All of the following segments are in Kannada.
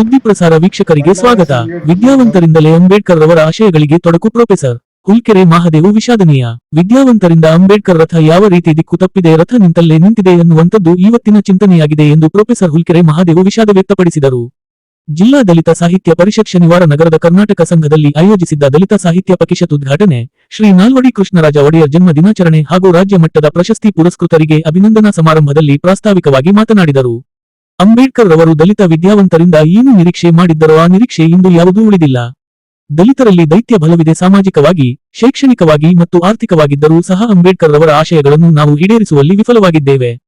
ಸುದ್ದಿ ಪ್ರಸಾರ ವೀಕ್ಷಕರಿಗೆ ಸ್ವಾಗತ. ವಿದ್ಯಾವಂತರಿಂದಲೇ ಅಂಬೇಡ್ಕರ್ ರವರ ಆಶಯಗಳಿಗೆ ತೊಡಕು ಪ್ರೊಫೆಸರ್ ಹುಲ್ಕೆರೆ ಮಹಾದೇವು ವಿಷಾದನೀಯ. ವಿದ್ಯಾವಂತರಿಂದ ಅಂಬೇಡ್ಕರ್ ರಥ ಯಾವ ರೀತಿ ದಿಕ್ಕು ತಪ್ಪಿದೆ, ರಥ ನಿಂತಲ್ಲೇ ನಿಂತಿದೆ ಎನ್ನುವಂಥದ್ದು ಇವತ್ತಿನ ಚಿಂತನೆಯಾಗಿದೆ ಎಂದು ಪ್ರೊಫೆಸರ್ ಹುಲ್ಕೆರೆ ಮಹಾದೇವು ವಿಷಾದ ವ್ಯಕ್ತಪಡಿಸಿದರು. ಜಿಲ್ಲಾ ದಲಿತ ಸಾಹಿತ್ಯ ಪರಿಷತ್ ಶನಿವಾರ ನಗರದ ಕರ್ನಾಟಕ ಸಂಘದಲ್ಲಿ ಆಯೋಜಿಸಿದ್ದ ದಲಿತ ಸಾಹಿತ್ಯ ಪರಿಷತ್ ಉದ್ಘಾಟನೆ, ಶ್ರೀ ನಾಲ್ವಡಿ ಕೃಷ್ಣರಾಜ ಒಡೆಯರ್ ಜನ್ಮ ದಿನಾಚರಣೆ ಹಾಗೂ ರಾಜ್ಯ ಮಟ್ಟದ ಪ್ರಶಸ್ತಿ ಪುರಸ್ಕೃತರಿಗೆ ಅಭಿನಂದನಾ ಸಮಾರಂಭದಲ್ಲಿ ಪ್ರಾಸ್ತಾವಿಕವಾಗಿ ಮಾತನಾಡಿದರು. ಅಂಬೇಡ್ಕರ್ ರವರು ದಲಿತ ವಿದ್ಯಾವಂತರಿಂದ ಏನು ನಿರೀಕ್ಷೆ ಮಾಡಿದ್ದರೋ ಆ ನಿರೀಕ್ಷೆ ಇಂದು ಯಾವುದೂ ಉಳಿದಿಲ್ಲ. ದಲಿತರಲ್ಲಿ ದೈತ್ಯ ಬಲವಿದೆ ಸಾಮಾಜಿಕವಾಗಿ, ಶೈಕ್ಷಣಿಕವಾಗಿ ಮತ್ತು ಆರ್ಥಿಕವಾಗಿದ್ದರೂ ಸಹ ಅಂಬೇಡ್ಕರ್ ರವರ ಆಶಯಗಳನ್ನು ನಾವು ಈಡೇರಿಸುವಲ್ಲಿ ವಿಫಲವಾಗಿದ್ದೇವೆ.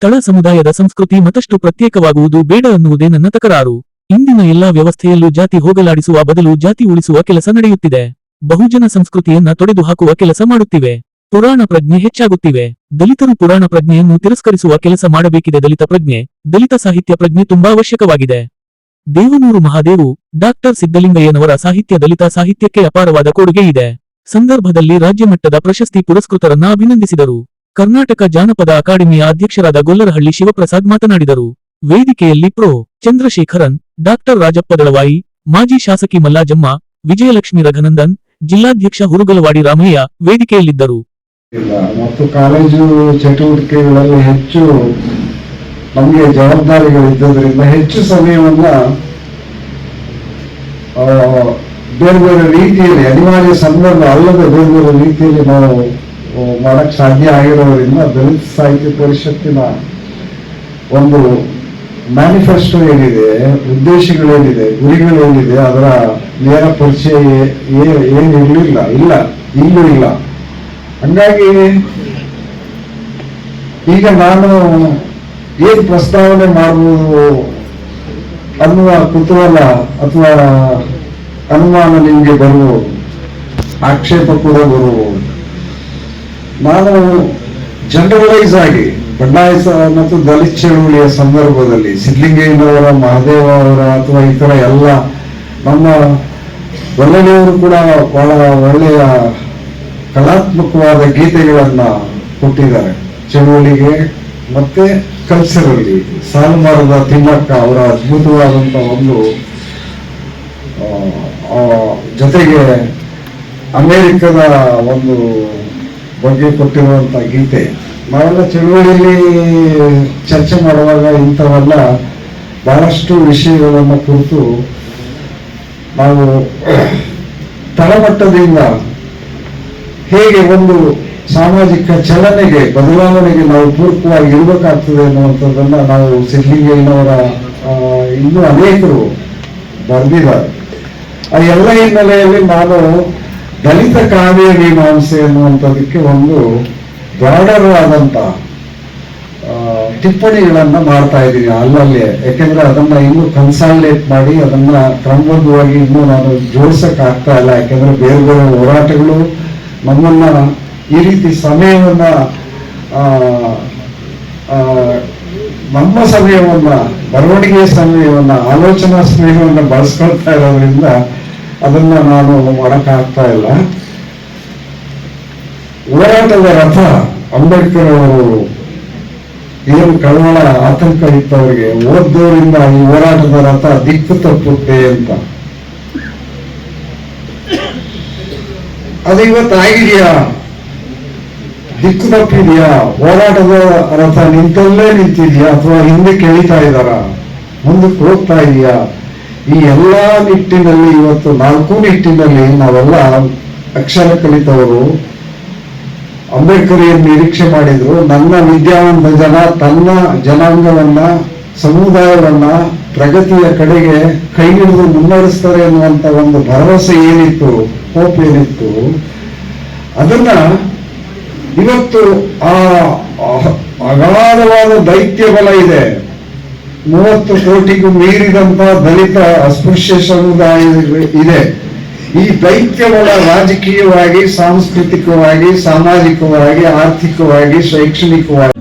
ತಳ ಸಮುದಾಯದ ಸಂಸ್ಕೃತಿ ಮತ್ತಷ್ಟು ಪ್ರತ್ಯೇಕವಾಗುವುದು ಬೇಡ ಅನ್ನುವುದೇ ನನ್ನ ತಕರಾರು. ಇಂದಿನ ಎಲ್ಲಾ ವ್ಯವಸ್ಥೆಯಲ್ಲೂ ಜಾತಿ ಹೋಗಲಾಡಿಸುವ ಬದಲು ಜಾತಿ ಉಳಿಸುವ ಕೆಲಸ ನಡೆಯುತ್ತಿದೆ. ಬಹುಜನ ಸಂಸ್ಕೃತಿಯನ್ನ ತೊಡೆದು ಹಾಕುವ ಕೆಲಸ ಮಾಡುತ್ತಿವೆ. ಪುರಾಣ ಪ್ರಜ್ಞೆ ಹೆಚ್ಚಾಗುತ್ತಿವೆ. ದಲಿತರು ಪುರಾಣ ಪ್ರಜ್ಞೆಯನ್ನು ತಿರಸ್ಕರಿಸುವ ಕೆಲಸ ಮಾಡಬೇಕಿದೆ. ದಲಿತ ಪ್ರಜ್ಞೆ, ದಲಿತ ಸಾಹಿತ್ಯ ಪ್ರಜ್ಞೆ ತುಂಬಾ ಅವಶ್ಯಕವಾಗಿದೆ. ದೇವನೂರು ಮಹಾದೇವು ಡಾಕ್ಟರ್ ಸಿದ್ದಲಿಂಗಯ್ಯನವರ ಸಾಹಿತ್ಯ ದಲಿತ ಸಾಹಿತ್ಯಕ್ಕೆ ಅಪಾರವಾದ ಕೊಡುಗೆ ಇದೆ. ಸಂದರ್ಭದಲ್ಲಿ ರಾಜ್ಯಮಟ್ಟದ ಪ್ರಶಸ್ತಿ ಪುರಸ್ಕೃತರನ್ನ ಅಭಿನಂದಿಸಿದರು. ಕರ್ನಾಟಕ ಜಾನಪದ ಅಕಾಡೆಮಿಯ ಅಧ್ಯಕ್ಷರಾದ ಗೊಲ್ಲರಹಳ್ಳಿ ಶಿವಪ್ರಸಾದ್ ಮಾತನಾಡಿದರು. ವೇದಿಕೆಯಲ್ಲಿ ಪ್ರೊ. ಚಂದ್ರಶೇಖರನ್ ಡಾಕ್ಟರ್ ರಾಜಪ್ಪ ದಳವಾಯಿ ಮಾಜಿ ಶಾಸಕಿ ಮಲ್ಲಾಜಮ್ಮ, ವಿಜಯಲಕ್ಷ್ಮಿ ರಘನಂದನ್, ಜಿಲ್ಲಾಧ್ಯಕ್ಷ ಹುರುಗಲವಾಡಿ ರಾಮಯ್ಯ ವೇದಿಕೆಯಲ್ಲಿದ್ದರು. ಇಲ್ಲ. ಮತ್ತು ಕಾಲೇಜು ಚಟುವಟಿಕೆಗಳಲ್ಲಿ ಹೆಚ್ಚು ನಮಗೆ ಜವಾಬ್ದಾರಿಗಳಿದ್ದರಿಂದ ಹೆಚ್ಚು ಸಮಯವನ್ನ ಬೇರೆ ಬೇರೆ ರೀತಿಯಲ್ಲಿ ಅನಿವಾರ್ಯ ಸಂದರ್ಭ ಅಲ್ಲದ ಬೇರೆ ಬೇರೆ ರೀತಿಯಲ್ಲಿ ನಾವು ಮಾಡಕ್ಕೆ ಮಾಡಕ್ ಸಾಧ್ಯ ಆಗಿರೋದ್ರಿಂದ ದಲಿತ ಸಾಹಿತ್ಯ ಪರಿಷತ್ತಿನ ಒಂದು ಮ್ಯಾನಿಫೆಸ್ಟೋ ಏನಿದೆ, ಉದ್ದೇಶಗಳೇನಿದೆ, ಗುರಿಗಳೇನಿದೆ, ಅದರ ನೇರ ಪರಿಚಯ ಏ- ಏ- ಏನು ಇರಲಿಲ್ಲ ಇಲ್ಲ. ಇಲ್ಲೂ ಇಲ್ಲ. ಹಂಗಾಗಿ ಈಗ ನಾನು ಏನ್ ಪ್ರಸ್ತಾವನೆ ಮಾಡಬಹುದು ಅನ್ನುವ ಕುತೂಹಲ ಅಥವಾ ಅನುಮಾನ ನಿಮಗೆ ಬರುವ ಆಕ್ಷೇಪ ಕೂಡ ಬರುವುದು ನಾನು ಜನರಲೈಸ್ ಆಗಿ ಬಂಡಾಯ ಮತ್ತು ದಲಿತ ಚಳುವಳಿಯ ಸಂದರ್ಭದಲ್ಲಿ ಸಿದ್ಲಿಂಗಯ್ಯನವರ ಮಹದೇವ ಅವರ ಅಥವಾ ಇತರ ಎಲ್ಲ ನಮ್ಮ ಒಳ್ಳೆಯವರು ಕೂಡ ಬಹಳ ಒಳ್ಳೆಯ ಕಲಾತ್ಮಕವಾದ ಗೀತೆಗಳನ್ನ ಕೊಟ್ಟಿದ್ದಾರೆ. ಚಳುವಳಿಗೆ ಮತ್ತೆ ಕಲ್ಚರಲ್ಲಿ ಸಾಲುಮಾರದ ತಿಮ್ಮಕ್ಕ ಅವರ ಅದ್ಭುತವಾದಂತ ಒಂದು ಜೊತೆಗೆ ಅಮೆರಿಕದ ಒಂದು ಬಗ್ಗೆ ಕೊಟ್ಟಿರುವಂತ ಗೀತೆ. ನಾವೆಲ್ಲ ಚಳುವಳಿಯಲ್ಲಿ ಚರ್ಚೆ ಮಾಡುವಾಗ ಇಂಥವೆಲ್ಲ ಬಹಳಷ್ಟು ವಿಷಯಗಳನ್ನು ಕುರಿತು ನಾವು ತಳಮಟ್ಟದಿಂದ ಹೇಗೆ ಒಂದು ಸಾಮಾಜಿಕ ಚಲನೆಗೆ, ಬದಲಾವಣೆಗೆ ನಾವು ಪೂರಕವಾಗಿ ಇರಬೇಕಾಗ್ತದೆ ಅನ್ನುವಂಥದ್ದನ್ನು ನಾವು ಸಿದ್ಲಿಂಗಯ್ಯನವರ ಇನ್ನೂ ಅನೇಕರು ಬರೆದಿದ್ದಾರೆ. ಆ ಎಲ್ಲ ಹಿನ್ನೆಲೆಯಲ್ಲಿ ನಾನು ದಲಿತ ಕಾವ್ಯ ಮೀಮಾಂಸೆ ಅನ್ನುವಂಥದ್ದಕ್ಕೆ ಒಂದು ಬ್ರಾಡರ್ ಆದಂಥ ಟಿಪ್ಪಣಿಗಳನ್ನು ಮಾಡ್ತಾ ಇದ್ದೀನಿ ಅಲ್ಲಲ್ಲಿ. ಯಾಕೆಂದ್ರೆ ಅದನ್ನ ಇನ್ನೂ ಕನ್ಸಾಲಿಡೇಟ್ ಮಾಡಿ ಅದನ್ನ ಕ್ರಮಬದ್ಧವಾಗಿ ಇನ್ನೂ ನಾನು ಜೋಡಿಸಕ್ ಆಗ್ತಾ ಇಲ್ಲ. ಯಾಕೆಂದ್ರೆ ಬೇರೆ ಬೇರೆ ಹೋರಾಟಗಳು ನಮ್ಮನ್ನ ಈ ರೀತಿ ಸಮಯವನ್ನ ನಮ್ಮ ಸಮಯವನ್ನ, ಬರವಣಿಗೆಯ ಸಮಯವನ್ನ, ಆಲೋಚನಾ ಸಮಯವನ್ನು ಬಳಸ್ಕೊಳ್ತಾ ಇರೋದ್ರಿಂದ ಅದನ್ನ ನಾನು ಮಾಡೋಕ್ಕಾಗ್ತಾ ಇಲ್ಲ. ಹೋರಾಟದ ರಥ ಅಂಬೇಡ್ಕರ್ ಅವರು ಏನು ಕಳವಳ ಆತಂಕ ಇತ್ತು ಅವರಿಗೆ ಓದ್ದವರಿಂದ ಈ ಹೋರಾಟದ ರಥ ದಿಕ್ಕು ತಪ್ಪುತ್ತೆ ಅಂತ. ಅದು ಇವತ್ತು ಆಗಿದೆಯಾ? ದಿಕ್ಕು ತಪ್ಪಿದೆಯಾ ಹೋರಾಟದ ರಥ ನಿಂತಲ್ಲೇ ನಿಂತಿದೆಯಾ? ಅಥವಾ ಹಿಂದೆ ಕೇಳಿತಾ ಇದ್ದಾರ? ಮುಂದಕ್ಕೆ ಹೋಗ್ತಾ ಇದೆಯಾ? ಈ ಎಲ್ಲಾ ನಿಟ್ಟಿನಲ್ಲಿ ಇವತ್ತು ನಾಲ್ಕು ನಿಟ್ಟಿನಲ್ಲಿ ನಾವೆಲ್ಲ ಅಕ್ಷರ ಕಲಿತವರು. ಅಂಬೇಡ್ಕರ್ ಏನ್ ನಿರೀಕ್ಷೆ ಮಾಡಿದ್ರು. ನನ್ನ ವಿದ್ಯಾವಂತ ಜನ, ತನ್ನ ಜನಾಂಗವನ್ನ, ಸಮುದಾಯವನ್ನ, ಪ್ರಗತಿಯ ಕಡೆಗೆ ಕೈ ಹಿಡಿದು ಮುನ್ನಡೆಸ್ತಾರೆ ಅನ್ನುವಂತ ಒಂದು ಭರವಸೆ ಏನಿತ್ತು ಹೋಪ್ ಏನಿತ್ತು ಅದನ್ನ ಇವತ್ತು ಆ, ಅಗಾಧವಾದ ದೈತ್ಯ ಬಲ ಇದೆ. ಮೂವತ್ತು ಕೋಟಿಗೂ ಮೀರಿದಂತ ದಲಿತ ಅಸ್ಪೃಶ್ಯ ಸಮುದಾಯ ಇದೆ. ಈ ದೈತ್ಯ ಬಲ ರಾಜಕೀಯವಾಗಿ, ಸಾಂಸ್ಕೃತಿಕವಾಗಿ, ಸಾಮಾಜಿಕವಾಗಿ, ಆರ್ಥಿಕವಾಗಿ, ಶೈಕ್ಷಣಿಕವಾಗಿ